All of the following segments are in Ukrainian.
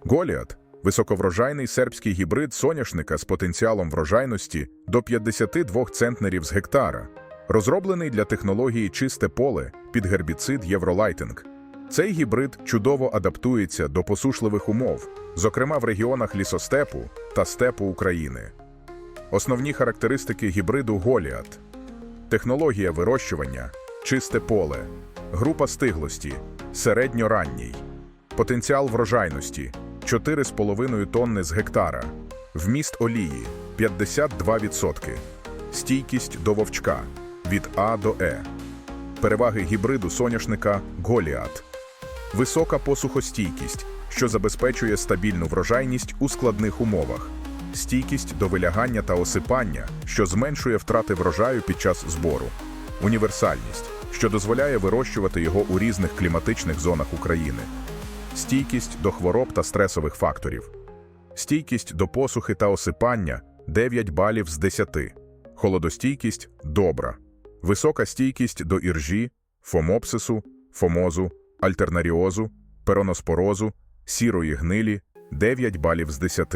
Голіат високоврожайний сербський гібрид соняшника з потенціалом врожайності до 52 центнерів з гектара, розроблений для технології чисте поле під гербіцид Євролайтинг. Цей гібрид чудово адаптується до посушливих умов, зокрема в регіонах лісостепу та степу України. Основні характеристики гібриду Голіат технологія вирощування, чисте поле, група стиглості, середньоранній, потенціал врожайності 4,5 тонни з гектара, вміст олії 52%, стійкість до вовчка від А до Е, переваги гібриду соняшника Голіат, висока посухостійкість, що забезпечує стабільну врожайність у складних умовах, стійкість до вилягання та осипання, що зменшує втрати врожаю під час збору, універсальність, що дозволяє вирощувати його у різних кліматичних зонах України, стійкість до хвороб та стресових факторів, стійкість до посухи та осипання 9 балів з 10, холодостійкість добра, висока стійкість до іржі, фомопсису, фомозу, альтернаріозу, пероноспорозу, сірої гнилі 9 балів з 10.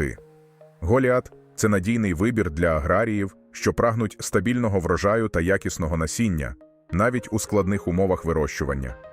Голіат це надійний вибір для аграріїв, що прагнуть стабільного врожаю та якісного насіння, навіть у складних умовах вирощування.